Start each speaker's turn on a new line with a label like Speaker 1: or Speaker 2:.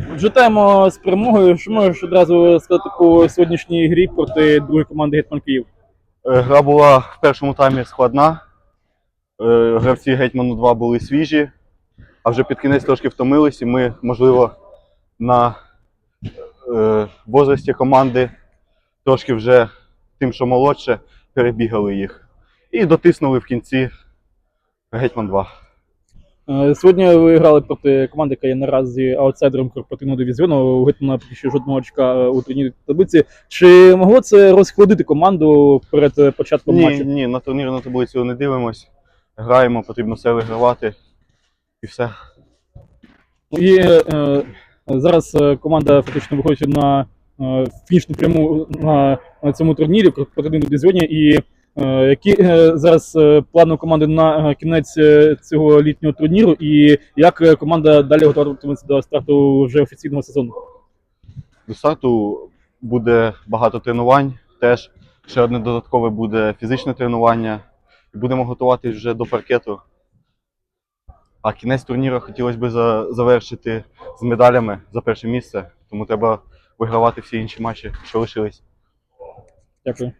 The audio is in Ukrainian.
Speaker 1: Вітаємо з перемогою. Що можеш одразу сказати по сьогоднішній грі проти другої команди Гетьман Київ?
Speaker 2: Е, Гра була в першому таймі складна. Е, Гравці Гетьману 2 були свіжі, а вже під кінець трошки втомились, і ми, можливо, на е, возрасті команди трошки вже тим, що молодше, перебігали їх. І дотиснули в кінці Гетьман 2.
Speaker 1: Е, Сьогодні ви грали проти команди, яка є наразі аутсайдером корпоративного дивізіону. Гетьмана поки що жодного очка е, у турнірі таблиці. Чи могло це розхолодити команду перед е, початком
Speaker 2: Ні,
Speaker 1: матчу?
Speaker 2: ні, на турнірну таблицю не дивимось. Граємо, потрібно все вигравати. І все.
Speaker 1: І е, зараз команда фактично виходить на фінішну пряму на, на цьому турнірі в корпоративному дивізіоні. І які е, зараз е, плани команди на е, кінець е, цього літнього турніру, і як е, команда далі готуватиметься до старту вже офіційного сезону?
Speaker 2: До старту буде багато тренувань. Теж ще одне додаткове буде фізичне тренування. Будемо готуватись вже до паркету. А кінець турніру хотілося б завершити з медалями за перше місце, тому треба вигравати всі інші матчі, що лишились.
Speaker 1: Дякую.